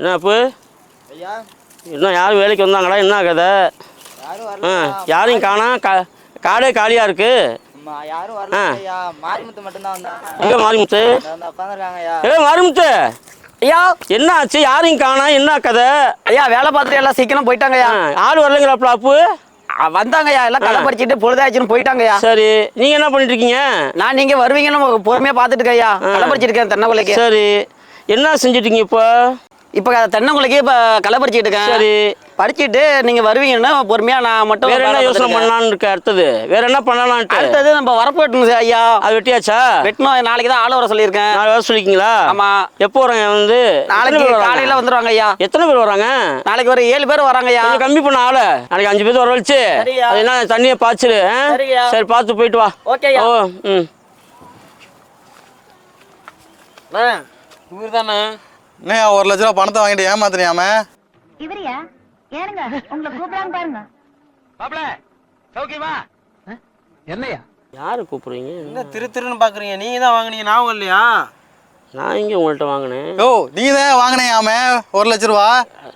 என்ன அப்பு? ஐயா. இன்னும் யாரும் வேலைக்கு வந்தாங்களா? என்ன கதை? யாரும் ஆ வரல யாரையும் காணா கா காடே காலியாக இருக்கு. அம்மா யாரும் வரல ஆ. எங்கே மாரிமுத்து ஏ மாரிமுத்து ஐயா. என்ன ஆச்சு? யாரையும் காணா? என்ன கதை? ஐயா வேலை பார்த்துட்டு எல்லாம் சீக்கிரம் போயிட்டாங்க ஆ, ஐயா ஆள் வரலைங்கிறாப்புல அப்பு? வந்தாங்க ஐயா. எல்லாம் களை படிச்சுட்டு பொழுதாச்சுன்னு போயிட்டாங்க ஐயா. சரி நீங்கள் என்ன பண்ணிட்டு இருக்கீங்க நான் நீங்க வருவீங்கன்னு பொறுமையா பார்த்துட்டு இருக்கேன் படிச்சிட்டு இருக்கேன் தென்னங்குலைக்கு சரி என்ன செஞ்சுட்டு இருக்கீங்க இப்போ? இப்ப தென்னங்குலைக்கு இப்ப களை படிச்சிட்டு இருக்கேன். சரி. படிச்சிட்டு நீங்க வருவீங்கன்னா பொறுமையா நான் மட்டும் வேற என்ன யோசனை. பண்ணலான்னு இருக்க அடுத்தது? வேற என்ன பண்ணலான்ட்டு அடுத்தது நம்ம வரப்பு வெட்டணும் சார் ஐயா. அது வெட்டியாச்சா? வெட்டணும். நாளைக்கு தான் ஆள் வர சொல்லியிருக்கேன். நாலு வர சொல்லிருக்கீங்களா? ஆமா. எப்போ வராங்க வந்து? நாளைக்கு? காலையில வந்துருவாங்க ஐயா. எத்தனை பேர் வராங்க நாளைக்கு ஒரு ஏழு பேர் வராங்க ஐயா. கம்மி பண்ண ஆள. நாளைக்கு அஞ்சு பேர் வர வச்சு. அது என்ன தண்ணியை பாய்ச்சிரு. சரி பார்த்து போயிட்டு வா. ஓகே ஓ ம். இவர் தானே? என்ன ஒரு லட்ச ரூபா பணத்தை வாங்கிட்டு ஏமாத்துறியாம இவரையா? ஏனுங்க உங்களை கூப்பிடாம பாருங்க. பாப்ல சௌக்கியமா? என்னையா யாரு கூப்பிடுறீங்க? என்ன திரு திருன்னு பாக்குறீங்க? நீங்க தான் வாங்குனீங்க நான் இல்லையா? நான் எங்கே உங்கள்கிட்ட வாங்கினேன்? யோ நீ தான் வாங்கினியாம ஒரு லட்ச ரூபா?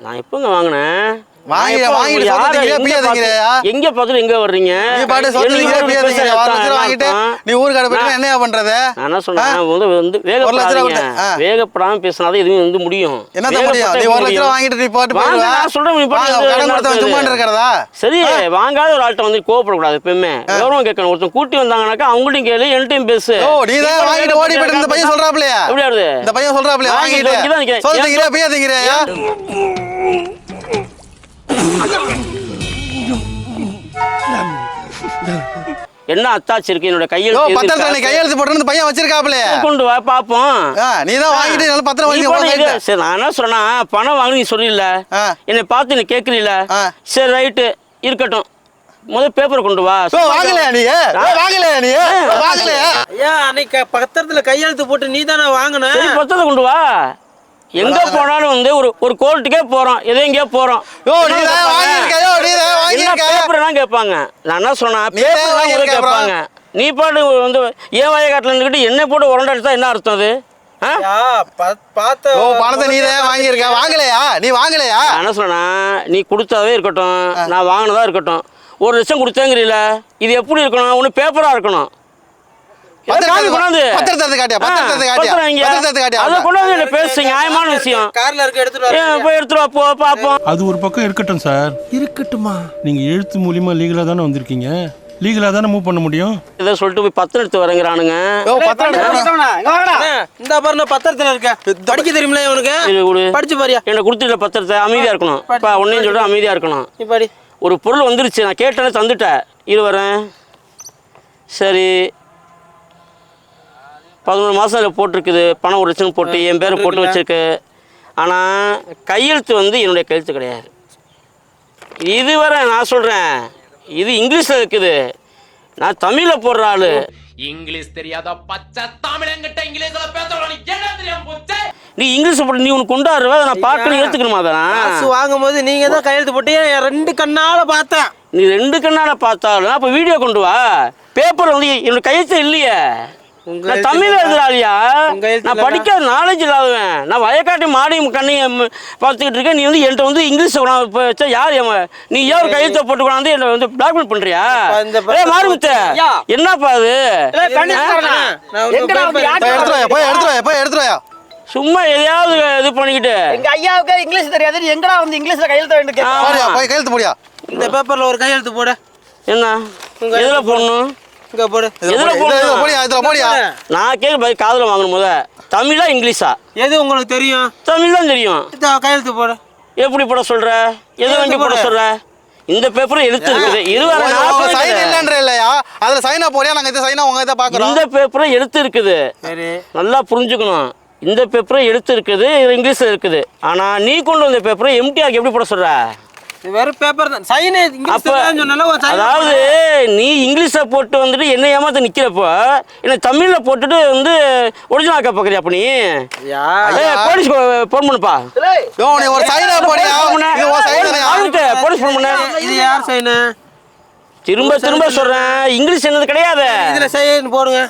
நான் எப்போங்க வாங்கினேன்? வாங்கி- வாங்கிட்டு யாரை சொல்றதுக்கு எங்க திங்கிறியா? எங்க வர்றீங்க? நீ பாட்டு? ஒரு வாங்கிட்டு என்ன நீ ஊருக்கு கடை போயிட்டு என்னையா பண்றது? நான் என்ன சொன்னேன் வந்து வந்து வேகப்படாதீங்க. வேகப்படாம பேசினாதான் எதுவும் வந்து முடியும். நீ ஒரு லட்ச ரூபா முடியும்? வாங்கிட்டு நீ போட்டு வாங்க, போயிடுவா நான் சொல்றேன், நீ போட்டு வாங்க, கடன்? சும்மா இருக்கிறதா? சரி வாங்காத ஒரு ஆள்கிட்ட வந்து கோவப்படக்கூடாது எப்பயுமே. கௌரவம் கேட்கணும்? ஒருத்தன் கூட்டி வந்தாங்கனாக்கா அவங்கள்ட்டையும் கேளு என்கிட்டயும் பேசு. ஓ நீ தான் வாங்கிட்டு ஓடி போயிட்டு இந்த பையன் சொல்றாப்லையா? எப்படி ஆகுது இந்த பையன் சொல்றாப்லையா? வாங்கிட்டு வாங்கிட்டு. இங்கதான் என்ன அத்தாச்சு இருக்கு? என்னோட கையில் யோ பத்திரத்துல நீ கையெழுத்து போட்டு பையன் வச்சிருக்காப்லையா கொண்டு வா பாப்போம். நீ தான் வாங்கிட்டு நல்ல பத்திரம் வாங்கி சரி நான் என்ன சொன்னா பணம் வாங்க நீ சொல்லிடல ஆ. என்னை பார்த்து நீ கேட்கறீல ஆ. சரி ரைட்டு. இருக்கட்டும். முதல் பேப்பர் கொண்டு வா. வாங்கலையா நீ? வாங்கலையா நீ? வாங்கலையா? ஐயா அன்னைக்கு பத்திரத்துல கையெழுத்து போட்டு நீ தானே வாங்கின? சரி பத்தத்தை கொண்டு வா. எங்க போனாலும் வந்து ஒரு ஒரு கோர்ட்டுக்கே போறோம். எதோ எங்கேயோ போறோம். என்ன பேப்பர்லாம் கேட்பாங்க? நான் என்ன சொன்னேன் பேப்பர்லாம் கேட்பாங்க. நீ பாட்டு வந்து ஏன் வயக்காட்டில் இருந்துக்கிட்டு என்ன போட்டு உரண்டை அடிச்சா என்ன அர்த்தம் அது? பணத்தை நீ தான் வாங்கியிருக்க வாங்கலையா? நீ வாங்கலையா? என்ன சொன்னா நீ கொடுத்தாவே இருக்கட்டும். நான் வாங்கினதா இருக்கட்டும். ஒரு லட்சம் கொடுத்தேங்கிறீல இது எப்படி இருக்கணும்? ஒன்று பேப்பரா இருக்கணும். அதை கொண்டாந்து என்னை பேசு நியாயமான விஷயம். கார்ல இருக்க எடுத்துட்டு ஏன் வர போய் எடுத்துட்டு வா போ பார்ப்போம். அது ஒரு பக்கம் இருக்கட்டும் சார். இருக்கட்டுமா நீங்க எழுத்து மூலியமா லீகலா தானே வந்திருக்கீங்க? லீகலா தானே மூவ் பண்ண முடியும்? இதை சொல்லிட்டு போய் பத்திரம் எடுத்து வரங்கிறானுங்க. இந்த பாரு நான் பத்திரத்துல இருக்கேன். படிக்க தெரியுமில உனக்கு இது. படிச்சு பாரியா என்னை கொடுத்துட்ட பத்திரத்தை அமைதியா இருக்கணும். இப்போ ஒன்னையும் சொல்லிட்டு அமைதியா இருக்கணும். நீ படி. ஒரு பொருள் வந்துருச்சு நான் கேட்டேன்னு தந்துட்டேன். இரு வரேன். சரி. பதினொரு மாதம் அதில் போட்டிருக்குது. பணம் ஒரு லட்சம் போட்டு என் பேரை போட்டு வச்சிருக்கு. ஆனால் கையெழுத்து வந்து என்னுடைய கையெழுத்து கிடையாது. இது வரை நான் சொல்கிறேன் இது இங்கிலீஷில் இருக்குது. நான் தமிழில் போடுற ஆள். இங்கிலீஷ் தெரியாத பச்சை தமிழங்கிட்ட இங்கிலீஷ்ல பேசுறவங்க என்ன தெரியாம போச்சு? நீ இங்கிலீஷில் போட்டு நீ உனக்கு கொண்டாடுற அதை நான் பார்க்கணும் காசு அதெல்லாம்? வாங்கும் போது நீங்க தான் கையெழுத்து போட்டு என் ரெண்டு கண்ணால பார்த்தேன். நீ ரெண்டு கண்ணால பார்த்தாலும் அப்போ வீடியோ கொண்டு வா. பேப்பர் வந்து என்னோட கையெழுத்து இல்லையே. நான் தமிழ்? எழுதுறாளியா? நான்? படிக்காத நாலேஜ் இல்லாதவன். நான் வயக்காட்டி மாடியும் கண்ணையும் பார்த்துக்கிட்டு இருக்கேன். நீ வந்து என்கிட்ட வந்து இங்கிலீஷ் இப்போ வச்சா யார் நீ ஏன் ஒரு கையெழுத்தை போட்டு கொண்டாந்து என்னை வந்து பிளாக்மெயில் பண்றியா? இந்த ஏ மாறுமுத்த. என்னப்பா அது? சும்மா எதையாவது இது பண்ணிக்கிட்டு. எங்க ஐயாவுக்கு இங்கிலீஷ் தெரியாது. நீ எங்கடா வந்து இங்கிலீஷ்ல கையெழுத்த வேண்டிய கையெழுத்து போடியா? இந்த பேப்பர்ல ஒரு கையெழுத்து போடு. என்ன? எதில் போடணும்? இங்க போடு. இதுல எதுல போடி, இதுல போடணும்? போடியா இதுல போடியா நான் போய் காதில் வாங்கணும் முத தமிழா இங்கிலீஷா? எது உங்களுக்கு தெரியும்? தமிழ் தான் தெரியும். இதோ கையெழுத்து போடு. எப்படி போட சொல்ற? எது வண்டி போட. சொல்ற? இந்த பேப்பர் எடுத்து இருக்குது. இது நான் சைன் சொல்லிட்டேன். இல்லன்ற இல்லையா? அதுல சைனா போடியா நாங்க இந்த சைனா உங்க இதை பாக்குறோம். இந்த பேப்பரை எடுத்து இருக்குது. சரி. நல்லா புரிஞ்சுக்கணும். இந்த பேப்பரை எடுத்து இருக்குது. இது இங்கிலீஷ்ல இருக்குது. ஆனா நீ கொண்டு வந்த பேப்பரை எம்டிஆர் எப்படி போட சொல்ற? இது வெறும் பேப்பர் தான். சைன் அதாவது நீ இங்கிலீஷ்ல போட்டு வந்துட்டு என்ன ஏமாத்த நிக்கிறப்போ என்ன தமிழ்ல போட்டுட்டு வந்து ஒரிஜினல் ஆக்க பாக்குறியா அப்ப நீ? யா ஏய், போலீஸ் போன் பண்ணுப்பா. ஒரு சைனா போடியா போலீஸ் போன் பண்ண. இது யார் சைனு திரும்ப திரும்ப சொல்றேன். இங்கிலீஷ் என்னது கிடையாது. இதுல சைன் போடுங்க.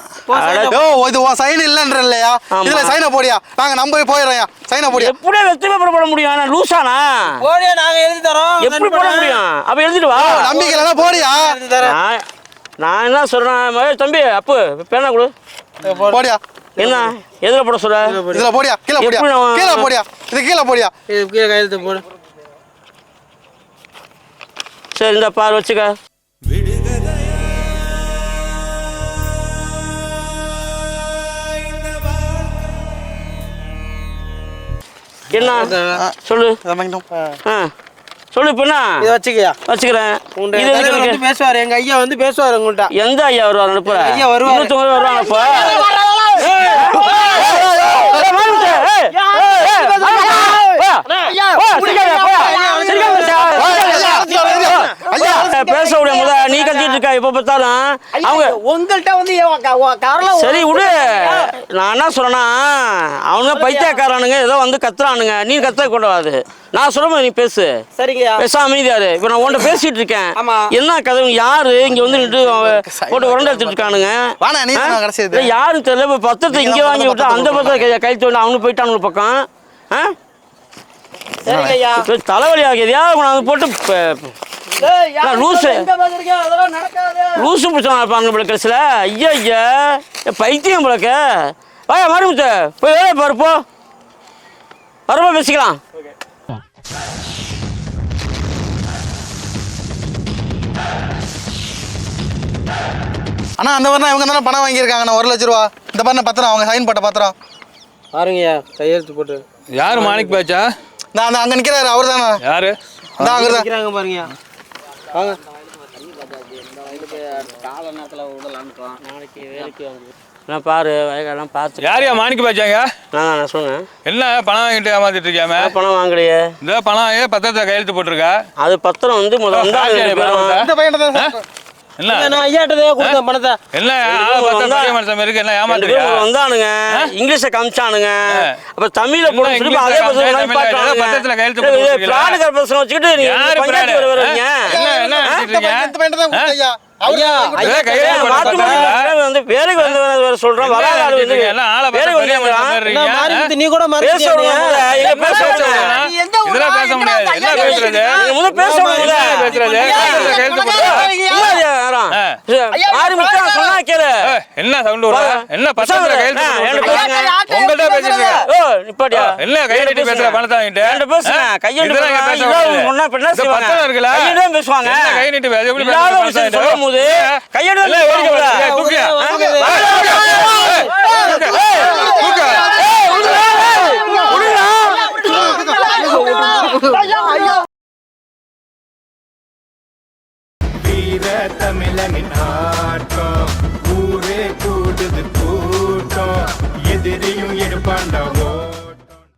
யோ இது உன் சைன் இல்லைன்ற இல்லையா. இதுல சைனை போடியா? நாங்க நம்ப போயிடுறோம் சைனை போடியா? எப்படியே வெற்றி பேப்பர் போட முடியும்? நான் லூசானா? போடியா நாங்க எழுதி தரோம். எப்படி போட முடியும்? அப்ப எழுதிட்டு வா. நம்பிக்கை இல்லைன்னா போடியா? எழுதி தரேன். நான் என்ன சொல்றேன்? தம்பி அப்பு பேனா கொடு. போடியா? என்ன? எதுல போட சொல்ற? இதுல போடியா? கீழே போடியா? எப்படி கீழே போடியா? இது கீழே போடியா? கீழே கையெழுத்து போடு. சரி இந்த பார் வச்சுக்க. என்ன சொல்லு சொல்லு இப்ப என்ன இதை வச்சுக்கயா வச்சுக்கிறேன் உங்க இது? வந்து பேசுவாரு எங்க ஐயா வந்து பேசுவாரு உங்கள்கிட்ட எந்த ஐயா வருவார் அனுப்புற ஐயா வருவாரு. இன்னொருத்தவங்க வருவாங்க இப்ப ஏய், பேச விட முத நீ கத்திட்டு இருக்க எப்ப பார்த்தாலும் அவங்க உங்கள்கிட்ட வந்து காரில் சரி விடு நான் என்ன சொல்றேன்னா அவனுங்க பைத்தியக்காரனுங்க ஏதோ வந்து கத்துறானுங்க. நீ கத்த கூடாது நான் சொல்ல நீ பேசு. சரிங்கய்யா. பேசாம அமைதியாரு. இப்ப நான் உன்கிட்ட பேசிட்டு இருக்கேன். என்ன கதை? யாரு? இங்க வந்து நின்று போட்டு உரண்டை எடுத்துட்டு இருக்கானுங்க. யாரும் தெரியல. இப்ப பத்திரத்தை இங்க வாங்கி விட்டு அந்த பத்திரத்தை கைத்து வந்து அவனு போயிட்டானு பக்கம். தலைவலி நான் போட்டு லூசு. லூசு பிடிச்சா இருப்பாங்க போல கடைசியில் ஐயா ஐயா பைத்தியம் போலக்க வாயா மறுமுத்த போய் வேலையை பாரு போ. வரப்போ பேசிக்கலாம். அண்ணா அந்த மாதிரி இவங்க தானே பணம் வாங்கியிருக்காங்கண்ணா ஒரு லட்ச ரூபா. இந்த பாருண்ணா பத்திரம் அவங்க சைன் போட்ட பத்திரம். பாருங்கய்யா கையெழுத்து போட்டு. யாரு மாணிக் பேச்சா? நான் அந்த அங்க நிக்கிறாரு அவர் தானே யாரு? இந்த அங்க தான் நிக்கிறாங்க பாருங்கய்யா. வாங்க. நான் பாரு வயக்காடெல்லாம் பார்த்து யாரையா மாணிக் பேச்சாங்க நான் நான் சொன்னேன் என்ன பணம் வாங்கிட்டு ஏமாத்திட்டு இருக்கியாம? பணம் வாங்கலையே. இந்த பணம் பத்திரத்தை கையெழுத்து போட்டிருக்க? அது பத்திரம் வந்து முதல்ல. இந்த பையன் தான் என்ன? நான் ஐயாட்டதே கொடுத்தேன் பணத்தை. என்ன? மனுஷன் இருக்கு. என்ன ஏமாத்துறியா? வந்தானுங்க. இங்கிலீஷை காமிச்சானுங்க. அப்ப தமிழ்ல போட திருப்பி அதே பத்திரத்துல கையெழுத்து போட்டு? பிராடுகார பசங்க வச்சுக்கிட்டு நீங்க என்ன என்ன வந்து சொல்றோம் வராத ஆளு வந்து நீ கூட பேச? இதெல்லாம் பேச முடியாது. என்ன பேசுறது? முதல்ல பேச என்ன பேசுறது? ஆறு முட்டை சொன்னா கேளு. ஏய், என்ன சவுண்ட் வர என்ன பத்திரத்துல கையெழுத்து உங்கள்ட்ட பேசிட்டு. ஓ நிப்பாட்டியா? என்ன கையெழுத்து பேசுற பணத்தை வாங்கிட்டு? என்கிட்ட பேசுங்க? கையெழுத்து இதெல்லாம் இங்க பேச பேசுங்க முடியாது. சொன்னா இப்ப என்ன இந்த செய்வாங்க? பத்திரம் இருக்குல்ல? கையெழுத்து தான் பேசுவாங்க. என்ன கை நீட்டி பேச? எப்படி சொல்லும் போது? கையெழுத்து பேசுவாங்க. தூக்கு. தூக்கு. தமிழனின் ஆட்டம்